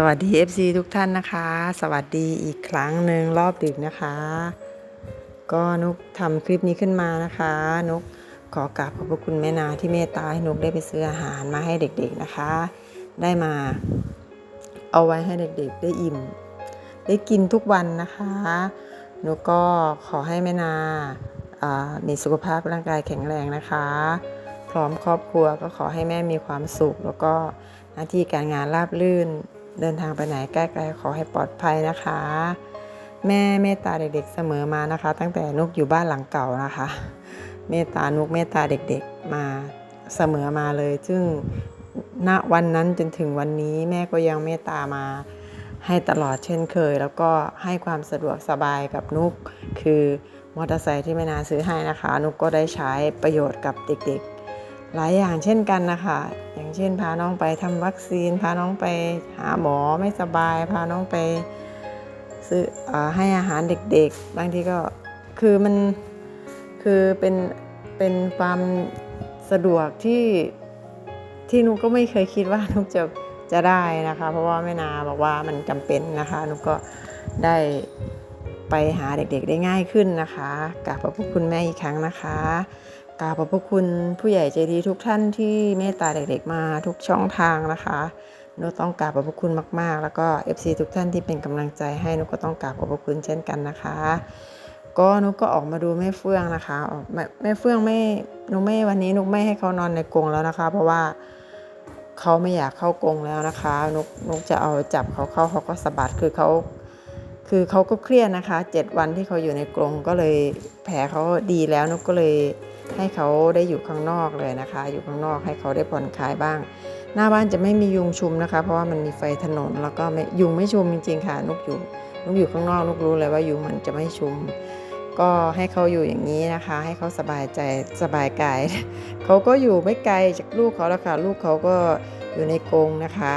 สวัสดี FC ทุกท่านนะคะ สวัสดีอีกครั้งหนึ่งรอบดึกนะคะ ก็นุกทำคลิปนี้ขึ้นมานะคะ นุกขอกราบขอบพระคุณแม่นาที่เมตตาให้นุกได้ไปซื้ออาหารมาให้เด็กๆนะคะ ได้มาเอาไว้ให้เด็กๆ ได้อิ่ม ได้กินทุกวันนะคะนุกก็ขอให้แม่นาอ่ามีสุขภาพร่างกายแข็งแรงนะคะ พร้อมครอบครัวก็ขอให้แม่มีความสุข แล้วก็หน้าที่การงานราบรื่น เดินทางไปไหนใกล้ๆขอให้ปลอดภัยนะคะ แม่เมตตาเด็กๆเสมอมานะคะ ตั้งแต่นุกอยู่บ้านหลังเก่านะคะ เมตตานุกเมตตาเด็กๆมาเสมอมาเลย ซึ่งณวันนั้นจนถึงวันนี้แม่ก็ยังเมตตามาให้ตลอดเช่นเคย แล้วก็ให้ความสะดวกสบายกับนุกคือมอเตอร์ไซค์ที่แม่นาซื้อให้นะคะ นุกก็ได้ใช้ประโยชน์กับเด็กๆ หลายอย่างเช่นกันนะคะ อย่างเช่นพาน้องไปทำวัคซีน พาน้องไปหาหมอไม่สบาย พาน้องไปซื้ออให้อาหารเด็กๆ บางทีก็คือมันคือเป็นเป็นความสะดวกที่ที่นุกก็ไม่เคยคิดว่านุกจะจะได้นะคะ เพราะว่าแม่นาบอกว่ามันจำเป็นนะคะนุกก็ได้ไปหาเด็กๆได้ง่ายขึ้นนะคะกราบขอบพระคุณแม่อีกครั้งนะคะ กราบขอบพระคุณผู้ใหญ่ใจดีทุกท่านที่เมตตาเด็กๆมาทุกช่องทางนะคะนุกต้องกราบขอบพระคุณมาก ๆ แล้วก็ FC ทุกท่านที่เป็นกำลังใจให้นุกก็ต้องกราบขอบพระคุณเช่นกันนะคะ ก็นุกก็ออกมาดูแม่เฟื่องนะคะแม่แม่เฟื่องไม่นุกไม่วันนี้นุกไม่ให้เขานอนในกรงแล้วนะคะ เพราะว่าเขาไม่อยากเข้ากรงแล้วนะคะนุกนกจะเอาจับเขาเข้าเขาก็สะบัดคือเขา คือเขาก็เครียดนะคะเจ็ดวันที่เขาอยู่ในกรงก็เลยแผลเขาดีแล้วนุกก็เลยให้เขาได้อยู่ข้างนอกเลยนะคะ อยู่ข้างนอกให้เขาได้ผ่อนคลายบ้าง หน้าบ้านจะไม่มียุงชุมนะคะ เพราะว่ามันมีไฟถนนแล้วก็ไม่ยุงไม่ชุมจริง ๆ ค่ะนุกอยู่นุกอยู่ข้างนอกนุกรู้เลยว่ายุงมันจะไม่ชุม ก็ให้เขาอยู่อย่างนี้นะคะ ให้เขาสบายใจสบายกายเขาก็อยู่ไม่ไกลจากลูกเขาแล้วค่ะลูกเขาก็อยู่ในกรงนะคะ